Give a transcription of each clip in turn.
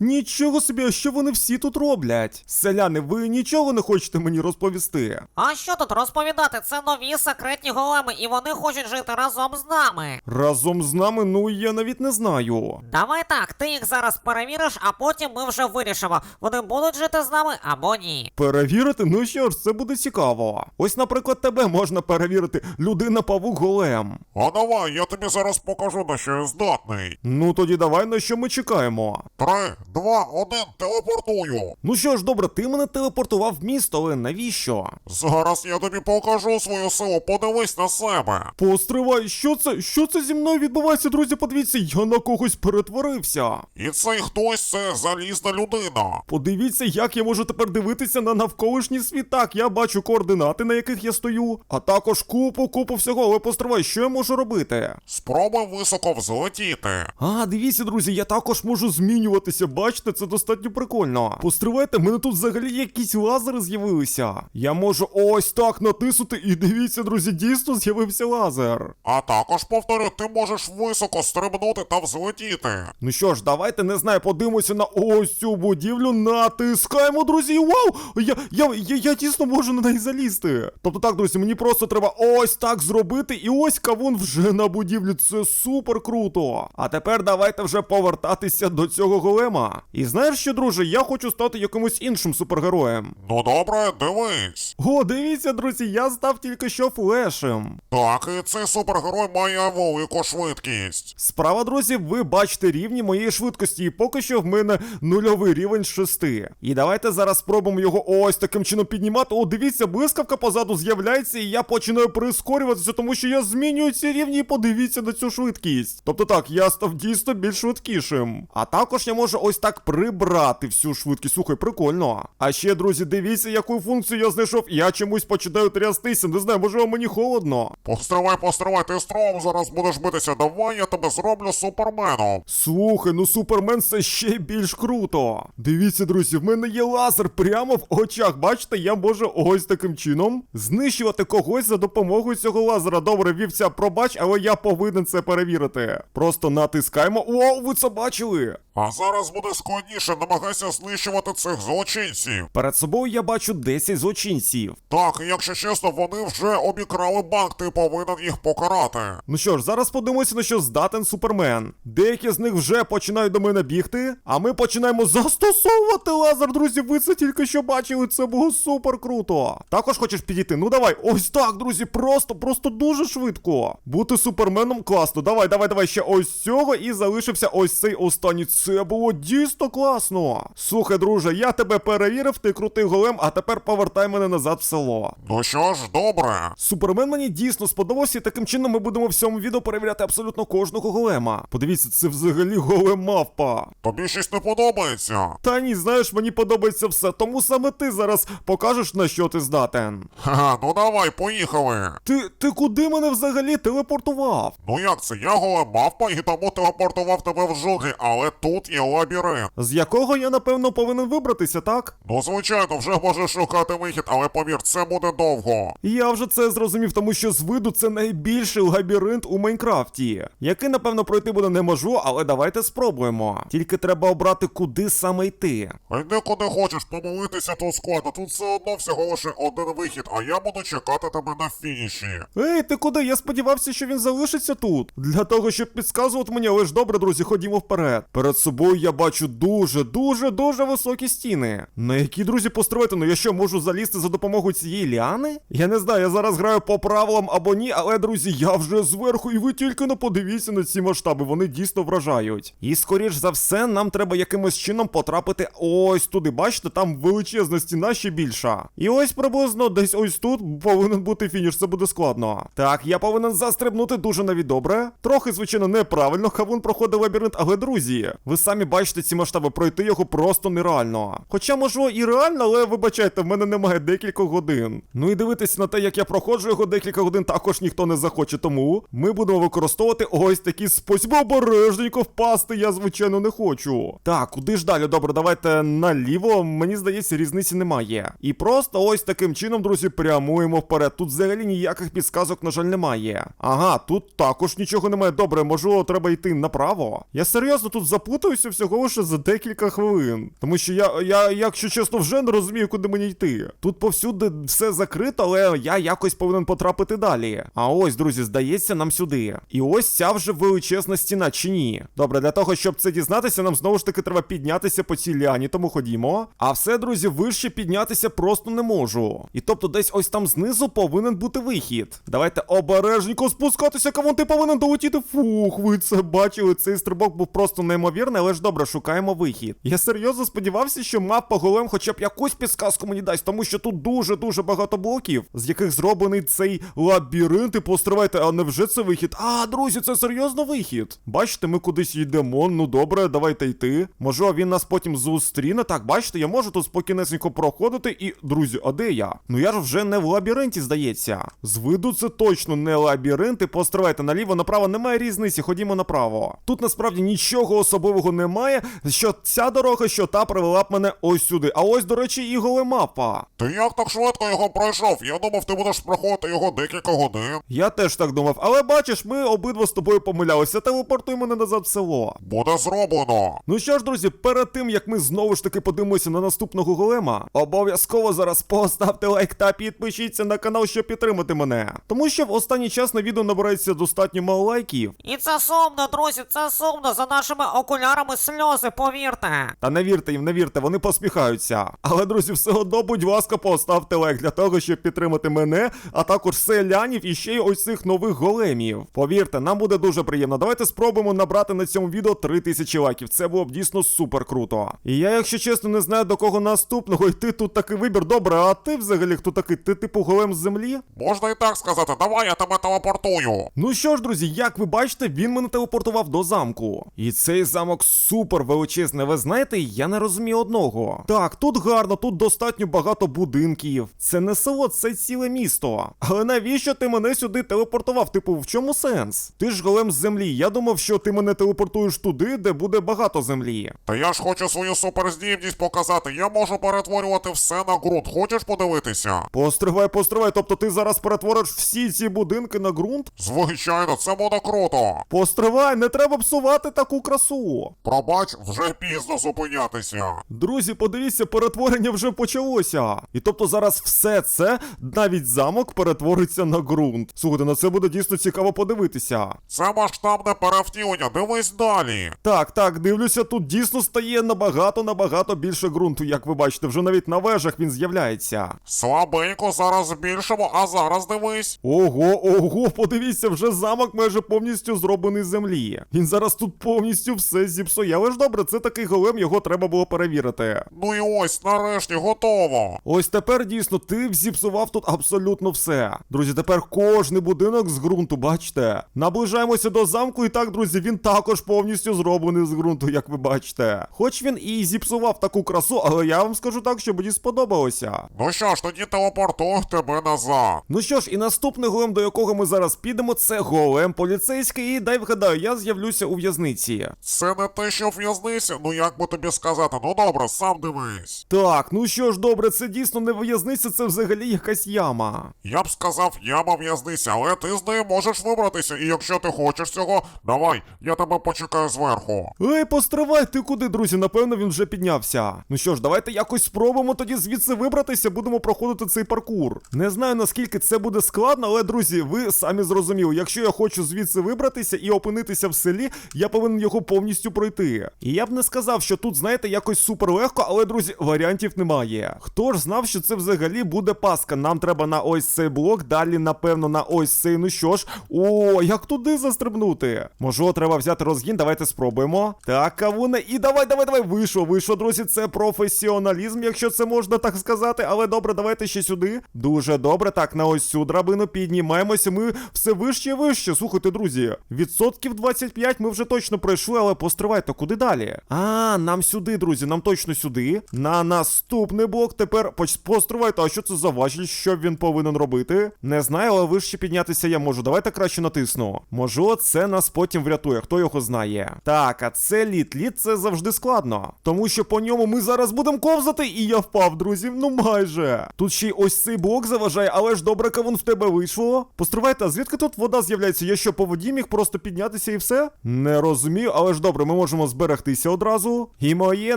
Нічого собі, що вони всі тут роблять? Селяни, ви нічого не хочете мені розповісти? А що тут розповідати? Це нові секретні големи, і вони хочуть жити разом з нами. Разом з нами, ну я навіть не знаю. Давай так, ти їх зараз перевіриш, а потім ми вже вирішимо, вони будуть жити з нами або ні. Перевірити? Ну що ж, це буде цікаво. Ось, наприклад, тебе можна перевірити. Людина павук голем. А давай, я тобі зараз покажу, на що я здатний. Ну тоді давай на що ми чекаємо. Три, два, один, телепортую. Ну що ж, добре, ти мене телепортував в місто, але навіщо? Зараз я тобі покажу свою силу, подивись на себе. Постривай, що це? Що це зі мною відбувається, друзі? Подивіться, я на когось перетворився. І цей хтось це залізна людина. Подивіться, як я можу тепер дивитися на навколишній світ. Так, я бачу координати, на яких я стою, а також купу, купу всього. Але постривай, що я можу робити? Спробуй високо взлетіти. А, дивіться, друзі, я також можу змінюватися. Бачите, це достатньо прикольно. Постривайте, мене тут взагалі якісь лазери з'явилися. Я можу ось так натиснути, і дивіться, друзі, дійсно з'явився лазер. А також повторю, ти можеш високо стрибнути та взлетіти. Ну що ж, давайте не знаю, подивимося на ось цю будівлю. Натискаємо, друзі. Вау! Я, я, я, я дійсно можу на неї залізти. Тобто так, друзі, мені просто треба ось так зробити, і ось кавун вже на будівлі. Це супер круто. А тепер давайте вже повертатися до цього голема. І знаєш що, друже, я хочу стати якимось іншим супергероєм. Ну добре, дивись. О, дивіться, друзі, я став тільки що флешем. Так, і цей супергерой має велику швидкість. Справа, друзі, ви бачите рівні моєї швидкості, і поки що в мене нульовий рівень з 6. І давайте зараз спробуємо його ось таким чином піднімати. О, дивіться, блискавка позаду з'являється, і я починаю прискорюватися, тому що я змінюю ці рівні і подивіться на цю швидкість. Тобто так, я став дійсно більш швидкішим. А також я можу ось так прибрати всю швидкість. Слухай, прикольно. А ще, друзі, дивіться, яку функцію я знайшов. Я чомусь починаю трястися. Не знаю, можливо, мені холодно. Постривай, постривай, ти стром зараз будеш битися. Давай я тебе зроблю суперменом. Слухай, ну супермен це ще більш круто. Дивіться, друзі, в мене є лазер прямо в очах. Бачите, я можу ось таким чином знищувати когось за допомогою цього лазера. Добре, вівця, пробач, але я повинен це перевірити. Просто натискаємо. О, ви це бачили? А зараз буде складніше, намагайся знищувати цих злочинців. Перед собою я бачу 10 злочинців. Так, і якщо чесно, вони вже обікрали банк, ти повинен їх покарати. Ну що ж, зараз подивимося, на що здатен супермен. Деякі з них вже починають до мене бігти, а ми починаємо застосовувати лазер, друзі. Ви це тільки що бачили, це було супер круто. Також хочеш підійти? Ну давай, ось так, друзі, просто, просто дуже швидко. Бути суперменом класно. Давай, давай, давай ще ось цього і залишився ось цей останній. Це було дійсно класно. Слухай, друже, я тебе перевірив, ти крутий голем, а тепер повертай мене назад в село. Ну що ж, добре. Супермен мені дійсно сподобався, і таким чином ми будемо в цьому відео перевіряти абсолютно кожного голема. Подивіться, це взагалі голем мавпа. Тобі щось не подобається. Та ні, знаєш, мені подобається все, тому саме ти зараз покажеш на що ти здатен. Ха, ну давай, поїхали. Ти, ти куди мене взагалі телепортував? Ну як це? Я голем мавпа і тому телепортував тебе в джунглі, але тут є лабіринт. З якого я напевно повинен вибратися, так? Ну звичайно, вже можеш шукати вихід, але повір, це буде довго. Я вже це зрозумів, тому що з виду це найбільший лабіринт у Майнкрафті, який, напевно, пройти буде не можу, але давайте спробуємо. Тільки треба обрати, куди саме йти. Йди куди хочеш, помолитися тут складно. Тут все одно всього лише один вихід, а я буду чекати тебе на фініші. Ей, ти куди? Я сподівався, що він залишиться тут. Для того, щоб підказувати мені, але ж добре, друзі, ходімо вперед. Перед собою я бачу дуже, дуже, високі стіни. На які, друзі, построїти? Ну я що, можу залізти за допомогою цієї ліани? Я не знаю, я зараз граю по правилам або ні, але, друзі, я вже зверху, і ви тільки не подивіться на ці масштаби, вони дійсно вражають. І скоріш за все, нам треба якимось чином потрапити ось туди. Бачите, там величезна стіна ще більша. І ось приблизно десь ось тут повинен бути фініш, це буде складно. Так, я повинен застрибнути дуже навіть добре. Трохи, звичайно, неправильно, Хавун проходить лабіринт, але друзі, ви самі бачите ці масштаби, пройти його просто нереально. Хоча, можливо, і реально, але вибачайте, в мене немає декількох годин. Ну і дивитися на те, як я проходжу його декілька годин, також ніхто не захоче. Тому ми будемо використовувати ось такі способи обережненько впасти. Я, звичайно, не хочу. Так, куди ж далі? Добре, давайте наліво. Мені здається, різниці немає. І просто ось таким чином, друзі, прямуємо вперед. Тут взагалі ніяких підсказок, на жаль, немає. Ага, тут також нічого немає. Добре, можливо, треба йти направо. Я серйозно тут запутався. Запутаюся всього лише за декілька хвилин. Тому що я, я, якщо чесно, вже не розумію, куди мені йти. Тут повсюди все закрито, але я якось повинен потрапити далі. А ось, друзі, здається, нам сюди. І ось ця вже величезна стіна, чи ні? Добре, для того, щоб це дізнатися, нам знову ж таки треба піднятися по цій ліані, тому ходімо. А все, друзі, вище піднятися просто не можу. І тобто десь ось там знизу повинен бути вихід. Давайте обережненько спускатися, кавон ти повинен долетіти. Фух, ви це бачили. Цей стрибок був просто неймовірний, але ж добре, шукаємо вихід. Я серйозно сподівався, що мапа голем хоча б якусь підсказку мені дасть, тому що тут дуже-дуже багато блоків, з яких зроблений цей лабіринт. І постривайте, а невже це вихід? А, друзі, це серйозно вихід. Бачите, ми кудись йдемо. Ну добре, давайте йти. Може, він нас потім зустріне. Так, бачите, я можу тут спокійнесенько проходити. І, друзі, а де я? Ну я ж вже не в лабіринті, здається. З виду це точно не лабіринт. І постривайте наліво, направо немає різниці. Ходімо направо. Тут насправді нічого особливого немає. Що ця дорога, що та привела б мене ось сюди. А ось, до речі, і големапа. Ти як так швидко його пройшов? Я думав, ти будеш проходити його декілька годин. Я теж так думав, але бачиш, ми обидва з тобою помилялися. Телепортуй мене назад в село. Буде зроблено. Ну що ж, друзі, перед тим як ми знову ж таки подивимося на наступного голема, обов'язково зараз поставте лайк та підпишіться на канал, щоб підтримати мене. Тому що в останній час на відео набирається достатньо мало лайків. І це сумно, друзі, це сумно. За нашими окулярами сльози, повірте. Та не вірте їм, не вірте, вони посміхаються. Але, друзі, все одно, будь ласка, поставте лайк для того, щоб підтримати мене, а також селянів і ще й ось цих нових големів. Повірте, нам буде дуже приємно. Давайте спробуємо набрати на цьому відео 3000 лайків. Це було б дійсно супер круто. І я, якщо чесно, не знаю до кого наступного йти тут такий вибір. Добре, а ти взагалі хто такий? Ти типу голем з землі? Можна і так сказати, давай я тебе телепортую. Ну що ж, друзі, як ви бачите, він мене телепортував до замку. І цей замок супер величезний. Ви знаєте, я не розумію одного. Так, тут гарно, тут достатньо багато будинків. Це не село, це ціле місто. Але навіщо ти мене сюди телепортував? Типу, в чому сенс? Ти ж голем з землі. Я думав, що ти мене телепортуєш туди, де буде багато землі. Та я ж хочу свою суперздібність показати. Я можу перетворювати все на ґрунт. Хочеш подивитися? Постривай, постривай, тобто ти зараз перетвориш всі ці будинки на ґрунт? Звичайно, це буде круто. Постривай, не треба псувати таку красу. Пробач, вже пізно зупинятися. Друзі, подивіться, перетворення вже почалося. І тобто зараз все це, навіть замок, перетвориться на ґрунт. Слухайте, на це буде дійсно цікаво подивитися. Це масштабне перевтілення, дивись далі. Так, так, дивлюся, тут дійсно стає набагато набагато більше ґрунту, як ви бачите, вже навіть на вежах він з'являється. Слабенько зараз збільшимо, а зараз дивись. Ого, ого, подивіться, вже замок майже повністю зроблений з землі. Він зараз тут повністю все зіпсує. Але ж добре, це такий голем, його треба було перевірити. Ну і ось, нарешті, готово. Ось тепер дійсно ти зіпсував тут абсолютно все. Друзі, тепер кожний будинок з ґрунту, бачите. Наближаємося до замку, і так, друзі, він також повністю зроблений з ґрунту, як ви бачите. Хоч він і зіпсував таку красу, але я вам скажу так, що мені сподобалося. Ну що ж, тоді телепортую тебе назад. Ну що ж, і наступний голем, до якого ми зараз підемо, це голем поліцейський. І дай вгадаю, я з'явлюся у в'язниці. Це не те, що в'язниця, ну як би тобі сказати, ну добре, сам дивись. Так, ну що ж, добре, це дійсно не в'язниця, це взагалі якась яма. Я б сказав, яма в'язниця, але ти з неї можеш вибратися, і якщо ти хочеш цього, давай, я тебе почекаю зверху. Ей, постривай, ти куди, друзі? Напевно, він вже піднявся. Ну що ж, давайте якось спробуємо тоді звідси вибратися, будемо проходити цей паркур. Не знаю наскільки це буде складно, але друзі, ви самі зрозуміли, якщо я хочу звідси вибратися і опинитися в селі, я повинен його повністю пройти. І я б не сказав, що тут, знаєте, якось супер легко, але друзі, варіантів немає. Хто ж знав, що це взагалі буде паска? Нам треба на ось цей блок, далі, напевно, на ось цей. Ну що ж, о, як туди застрибнути? Можливо, треба взяти розгін, давайте спробуємо. Так, кавуне, і давай, давай, давай. Вийшло, вийшло, друзі. Це професіоналізм, якщо це можна так сказати. Але добре, давайте ще сюди. Дуже добре. Так, на ось цю драбину піднімаємося. Ми все вище і вище. Слухайте, друзі. Відсотків 25 ми вже точно пройшли, але постривайте, куди далі? А, нам сюди, друзі, нам точно сюди. На наступний блок тепер постривайте, а що це за важіль? Що він повинен робити? Не знаю, але вище піднятися я можу. Давайте краще натисну. Можливо, це нас потім врятує, хто його знає. Так, а це. Лід це завжди складно. Тому що по ньому ми зараз будемо ковзати, і я впав, друзі. Ну майже. Тут ще й ось цей блок заважає, але ж добре, кавун в тебе вийшло. Постривайте, а звідки тут вода з'являється? Я що по воді міг просто піднятися і все? Не розумію, але ж добре, ми можемо зберегтися одразу. І моє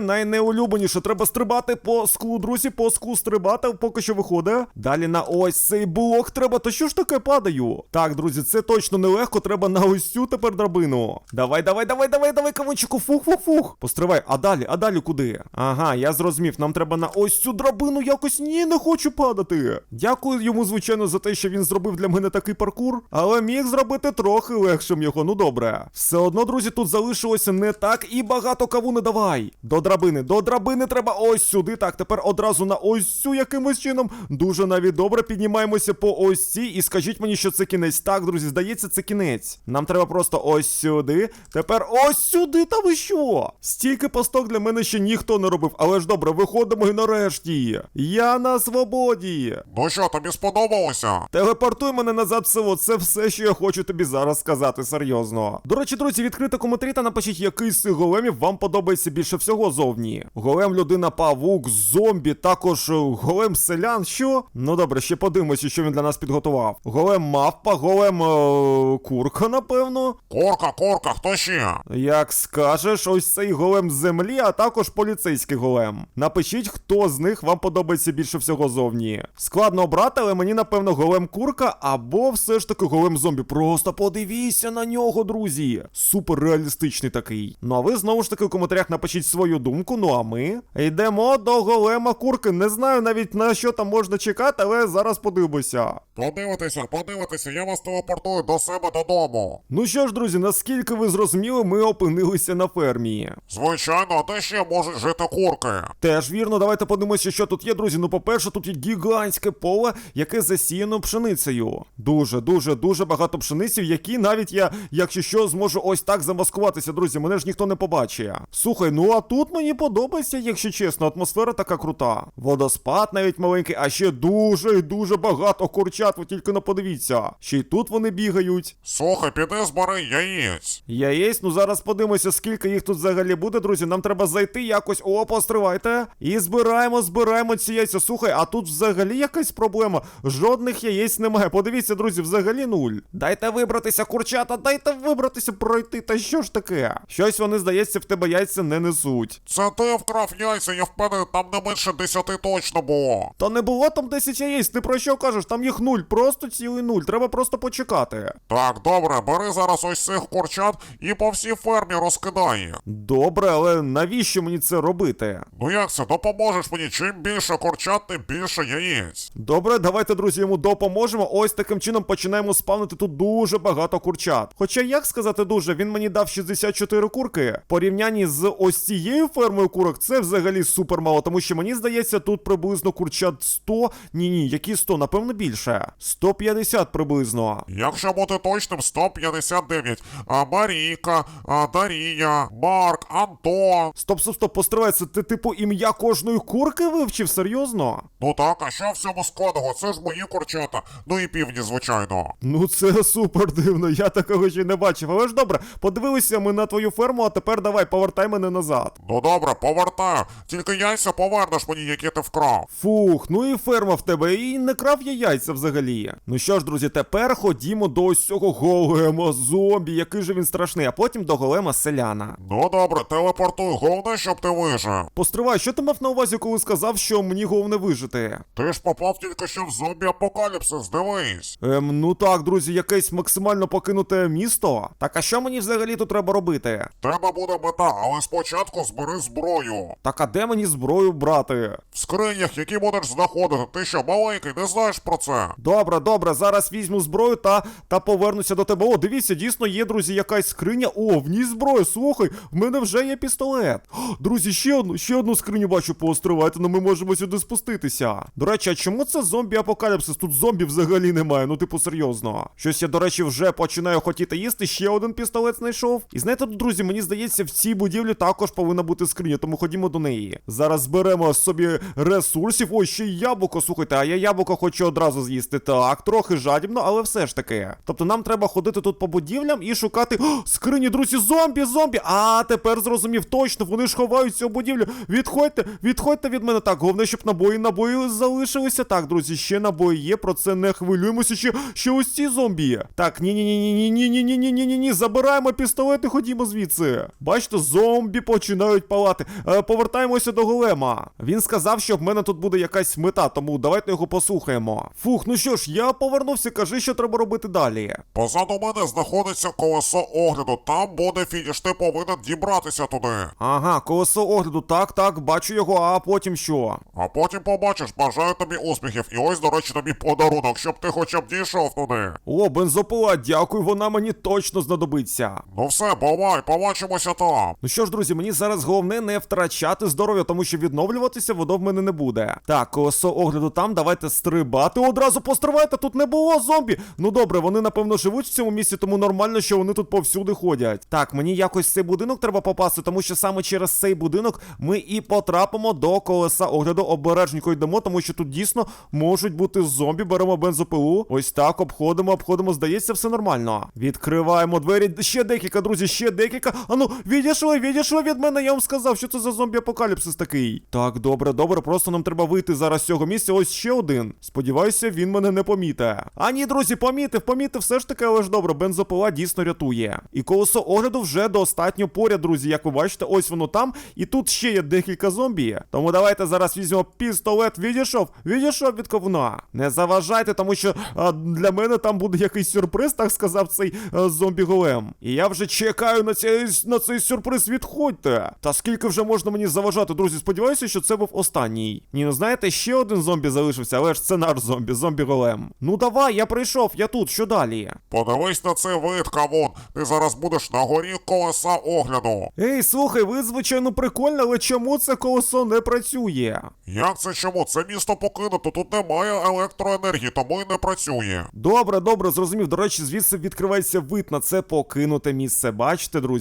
найнеулюбленіше треба стрибати по склу, друзі, по склу стрибати, поки що виходить. Далі на ось цей блок треба. То що ж таке падаю? Так, друзі, це точно нелегко. Треба на ось цю тепер драбину. Давай, давай, давай, давай, давай, кавунчику, фух, фух, фух. Постривай, а далі, а далі куди? Ага, я зрозумів, нам треба на ось цю драбину якось ні, не хочу падати. Дякую йому, звичайно, за те, що він зробив для мене такий паркур, але міг зробити трохи легшим його. Ну добре. Все одно, друзі, тут залишилося не так і багато каву не давай. До драбини, до драбини треба ось сюди. Так, тепер одразу на ось цю якимось чином. Дуже навіть добре піднімаємося по ось цій і скажіть мені, що це кінець. Так, друзі, здається, це кінець. Нам треба просто ось сюди. Тепер ось сюди. Та ви що? Стільки пасток для мене ще ніхто не робив. Але ж добре, виходимо і нарешті. Я на свободі. Ну що, тобі сподобалося? Телепортуй мене назад в село. Це все, що я хочу тобі зараз сказати, серйозно. До речі, друзі, відкрите коментарі та напишіть, який з цих големів вам подобається більше всього зовні. Голем людина павук, зомбі, також е, голем селян. Що? Ну добре, ще подивимося, що він для нас підготував. Голем мавпа, голем е, курка, напевно. Корка, корка, хто ще? Як скажеш, ось цей голем землі, а також поліцейський голем. Напишіть, хто з них вам подобається більше всього зовні. Складно обрати, але мені напевно голем курка або все ж таки голем зомбі. Просто подивіться на нього, друзі. Супер реалістичний такий. Ну а ви знову ж таки в коментарях напишіть свою думку. Ну а ми йдемо до голема курки. Не знаю навіть на що там можна чекати, але зараз подивимося. Подивитися, подивитися, я вас телепортую до себе додому. Ну що ж, друзі, наскільки ви зрозуміли, ми опинилися на фермі. Звичайно, а де ще можуть жити курки? Теж вірно, давайте подивимося, що тут є, друзі. Ну, по-перше, тут є гігантське поле, яке засіяно пшеницею. Дуже, дуже, дуже багато пшениці, в які навіть я, якщо що, зможу ось так замаскуватися, друзі. Мене ж ніхто не побачить. Слухай, ну а тут мені подобається, якщо чесно, атмосфера така крута. Водоспад навіть маленький, а ще дуже і дуже багато курчат. Ви тільки не подивіться. Ще й тут вони бігають. Слухай, піди збери яєць. Яєць, ну зараз подивимося, скільки їх тут взагалі буде, друзі. Нам треба зайти якось. О, постривайте. І збираємо, збираємо ці яйця. Слухай, а тут взагалі якась проблема. Жодних яєць немає. Подивіться, друзі, взагалі нуль. Дайте вибратися, курчата, дайте вибратися, пройти. Та що ж таке? Щось вони, здається, в тебе яйця не несуть. Це ти вкрав яйця, я впевнений, там не менше десяти точно було. Та не було там 10 яєць, ти про що кажеш? Там їх нуль, просто цілий нуль. Треба просто почекати. Так, добре, бери зараз ось цих курчат і по всій фермі розкидай їх. Добре, але навіщо мені це робити? Ну як це, допоможеш мені? Чим більше курчат, тим більше яєць. Добре, давайте, друзі, йому допоможемо. Ось таким чином починаємо спавнити тут дуже багато курчат. Хоча, як сказати дуже, він мені дав 64 курки. В порівнянні з ось цією фермою курок, це взагалі супер мало, тому що мені здається, тут приблизно курчат 100. Ні, ні, які 100, напевно, більше. 150 приблизно. Якщо бути точним, 159. А Марійка, а Дарія, Марк, Антон. Стоп, стоп, стоп, постривай, це ти типу ім'я кожної курки вивчив, серйозно? Ну так, а що в цьому складного? Це ж мої курчата. Ну і півні, звичайно. Ну це супер дивно, я такого ще не бачив. Але ж добре, подивилися ми на твою ферму, а тепер давай повертай мене назад. Ну добре, повертаю. Тільки яйця повернеш мені, які ти вкрав. Фух, ну і ферма в тебе, і не крав я яйця взагалі. Ну що ж, друзі, тепер ходімо до ось цього голема зомбі, який же він страшний, а потім до голема селяна. Ну добре, телепортуй, головне, щоб ти вижив. Постривай, що ти мав на увазі, коли сказав, що мені головне вижити? Ти ж попав тільки що в зомбі апокаліпсис, дивись. Ем, ну так, друзі, якесь максимально покинуте місто. Так а що мені взагалі тут треба робити? Тебе буде мета, але спочатку збери зброю. Так а де мені зброю брати? В скринях, які будеш знаходити, ти що, маленький, не знаєш про це? Добре, добре, зараз візьму зброю та, та повернуся до тебе. О, дивіться, дійсно є, друзі, якась скриня. О, в ній зброя. Слухай, в мене вже є пістолет. О, друзі, ще одну, ще одну скриню бачу, поостривайте, ну ми можемо сюди спуститися. До речі, а чому це зомбі апокаліпсис? Тут зомбі взагалі немає, ну типу серйозно. Щось я, до речі, вже починаю хотіти їсти. Ще один пістолет знайшов. І знаєте, друзі, мені здається, в цій будівлі також повинна бути скриня, тому ходімо до неї. Зараз зберемо собі ресурсів. Ой, ще й яблуко, слухайте, а я яблуко хочу одразу з'їсти. Так, трохи жадібно, але все ж таки. Тобто нам треба ходити тут по будівлям і шукати. О, скрині, друзі, зомбі, зомбі! А тепер зрозумів точно, вони ж ховаються у будівлю. Відходьте, відходьте від мене. Так, головне, щоб набої, набої залишилися. Так, друзі, ще набої є, про це не хвилюємося. Ще, ще ось ці зомбі. Так, ні, ні, ні, ні, ні, ні, ні, ні, ні, ні, ні, ні. Забираємо пістолети, ходімо звідси. Звідси. Бачите, зомбі починають палати. Е, повертаємося до голема. Він сказав, що в мене тут буде якась мета, тому давайте його послухаємо. Фух, ну що ж, я повернувся, кажи, що треба робити далі. Позаду мене знаходиться колесо огляду. Там буде фініш, ти повинен дібратися туди. Ага, колесо огляду, так, так, бачу його, а потім що? А потім побачиш, бажаю тобі успіхів. І ось, до речі, тобі подарунок, щоб ти хоча б дійшов туди. О, бензопила, дякую, вона мені точно знадобиться. Ну все, бувай, побачимося там. Ну що ж, друзі, мені зараз головне не втрачати здоров'я, тому що відновлюватися воно в мене не буде. Так, колесо огляду там, давайте стрибати. Одразу постривайте, тут не було зомбі. Ну добре, вони напевно живуть в цьому місці, тому нормально, що вони тут повсюди ходять. Так, мені якось в цей будинок треба попасти, тому що саме через цей будинок ми і потрапимо до колеса огляду. Обережненько йдемо, тому що тут дійсно можуть бути зомбі. Беремо бензопилу. Ось так, обходимо, обходимо. Здається, все нормально. Відкриваємо двері. Ще декілька, друзі, ще декілька. Ану, відійшли, відійшли від мене. Я вам сказав, що це за зомбі-апокаліпсис такий. Так, добре, добре. Просто нам треба вийти зараз з цього місця. Ось ще один. Сподіваюся, він мене не поміте. А ні, друзі, помітив, помітив, все ж таки, але ж добре, бензопила дійсно рятує. І колесо огляду вже достатньо поряд, друзі. Як ви бачите, ось воно там. І тут ще є декілька зомбі. Тому давайте зараз візьмемо пістолет. Відійшов, відійшов від ковна. Не заважайте, тому що а, для мене там буде якийсь сюрприз, так сказав цей а, зомбі-голем. І я вже чекаю на цей, на цей сюрприз. Відходьте. Та скільки вже можна мені заважати, друзі? Сподіваюся, що це був останній. Ні, ну знаєте, ще один зомбі залишився, але ж це наш зомбі, зомбі-голем. Ну давай, я прийшов, я тут, що далі? Подивись на цей вид, кавун. Ти зараз будеш на горі колеса огляду. Ей, слухай, ви звичайно прикольно, але чому це колесо не працює? Як це чому? Це місто покинуто, тут немає електроенергії, тому й не працює. Добре, добре, зрозумів. До речі, звідси відкривається вид на це покинуте місце. Бачите, друзі?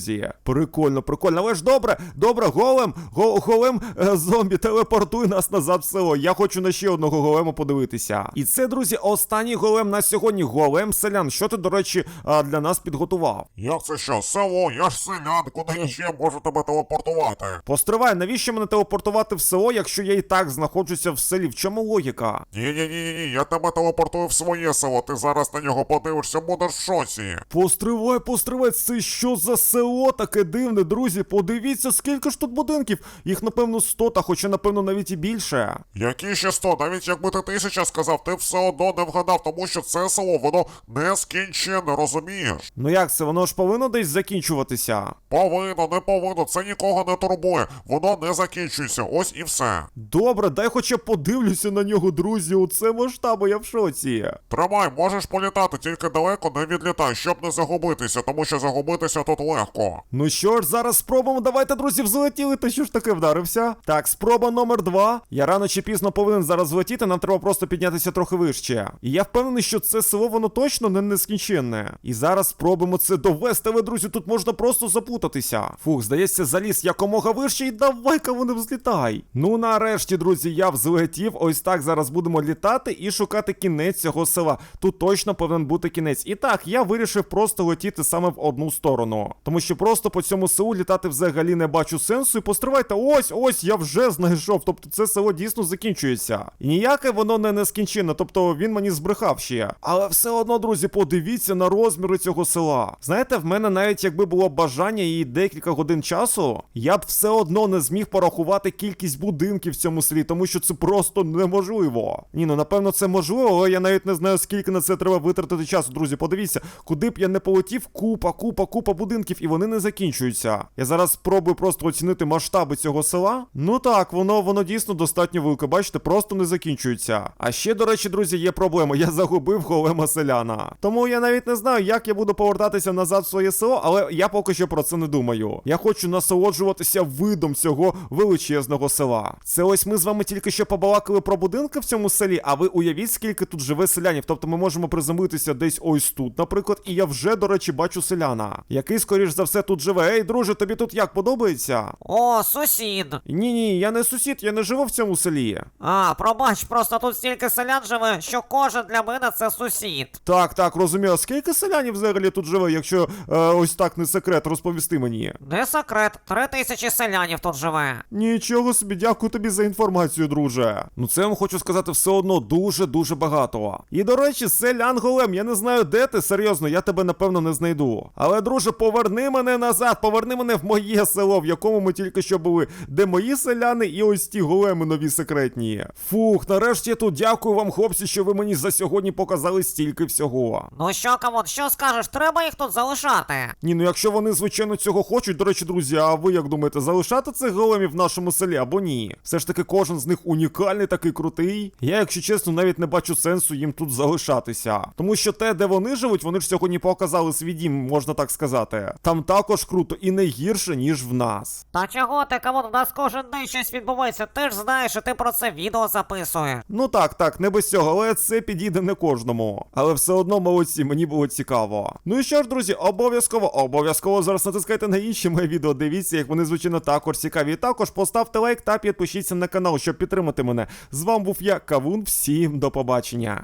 Прикольно, прикольно. Але ж добре, добре, голем, го, голем е, зомбі, телепортуй нас назад в село. Я хочу на ще одного голема подивитися. І це, друзі, останній голем на сьогодні. Голем селян. Що ти, до речі, для нас підготував? Як це що? Село, я ж селян, куди я ще можу тебе телепортувати? Постривай, навіщо мене телепортувати в село, якщо я і так знаходжуся в селі? В чому логіка? Ні, ні, ні, ні, я тебе телепортую в своє село. Ти зараз на нього подивишся, будеш в шоці. Постривай, постривай, це що за село таке дивне, друзі? Подивіться, скільки ж тут будинків. Їх, напевно, 100, та хоча, напевно, навіть і більше. Які ще сто? Навіть якби ти тисяча сказав, ти все одно не вгадав, тому що це село, воно нескінченне, розумієш? Ну як це, воно ж повинно десь закінчуватися? Повинно, не повинно, це нікого не турбує. Воно не закінчується, ось і все. Добре, дай хоча б подивлюся на нього, друзі. Оце масштабу, я в шоці. Тримай, можеш політати, тільки далеко не відлітай, щоб не загубитися, тому що загубитися тут легко. Ну що ж, зараз спробуємо. Давайте, друзі, взлетіли. Та що ж таке вдарився? Так, спроба номер два. Я рано чи пізно повинен зараз злетіти, нам треба просто піднятися трохи вище. І я впевнений, що це село воно точно не нескінченне. І зараз спробуємо це довести, але, друзі, тут можна просто запутатися. Фух, здається, заліз якомога вище, і давай-ка вони взлітай. Ну нарешті, друзі, я взлетів. Ось так зараз будемо літати і шукати кінець цього села. Тут точно повинен бути кінець. І так, я вирішив просто летіти саме в одну сторону. Тому що просто по цьому селу літати взагалі не бачу сенсу. І постривайте, ось, ось, я вже знайшов. Тобто це село дійсно закінчується. І ніяке воно не нескінченне, тобто він мені збрехав ще. Але все одно, друзі, подивіться на розміри цього села. Знаєте, в мене навіть якби було бажання і декілька годин часу, я б все одно не зміг порахувати кількість будинків в цьому селі, тому що це просто неможливо. Ні, ну напевно, це можливо, але я навіть не знаю, скільки на це треба витратити часу. Друзі, подивіться, куди б я не полетів, купа, купа, купа будинків, і вони не закінчуються. Я зараз спробую просто оцінити масштаби цього села. Ну так, воно воно дійсно достатньо велике. Бачите, просто не закінчується. А ще, до речі, друзі, є проблема. Я загубив голема селяна. Тому я навіть не знаю, як я буду повертатися назад в своє село, але я поки що про це не думаю. Я хочу насолоджуватися видом цього величезного села. Це ось ми з вами тільки що побалакали про будинки в цьому селі, а ви уявіть, скільки тут живе селянів. Тобто ми можемо приземлитися десь ось тут, наприклад, і я вже, до речі, бачу селяна, який, скоріш за все, тут живе. Ей, друже, тобі тут як подобається? О, сусід. Ні, ні, я не сусід, я не живу в цьому селі. А, пробач, просто тут стільки селян живе, що кожен для мене це сусід. Так, так, розумію. А скільки селянів взагалі тут живе, якщо е, ось так не секрет, розповісти мені. Не секрет, три тисячі селянів тут живе. Нічого собі, дякую тобі за інформацію, друже. Ну це я вам хочу сказати все одно дуже-дуже багато. І до речі, селян голем, я не знаю, де ти, серйозно, я тебе напевно не знайду. Але, друже, поверни мене назад, поверни мене в моє село, в якому ми тільки що були, де мої селяни і ось ті големи нові секретні. Фух, нарешті я тут дякую вам, хлопці, що ви мені за сьогодні показали стільки всього. Ну що, Камон, що скажеш, треба їх тут залишати? Ні, ну якщо вони звичайно цього хочуть, до речі, друзі, а ви як думаєте, залишати цих големів в нашому селі або ні? Все ж таки, кожен з них унікальний, такий крутий. Я, якщо чесно, навіть не бачу сенсу їм тут залишатися. Тому що те, де вони живуть, вони ж сьогодні показали свій дім, можна так сказати. Там також круто і не гірше, ніж в нас. Та чого ти, Камон, у нас кожен день щось відбувається, ти ж знаєш, і ти про це відео записує. Ну так, так, не без цього, але це підійде не кожному. Але все одно молодці, мені було цікаво. Ну і що ж, друзі, обов'язково, обов'язково зараз натискайте на інші мої відео. Дивіться, як вони звичайно також цікаві. І також поставте лайк та підпишіться на канал, щоб підтримати мене. З вами був я, Кавун. Всім до побачення.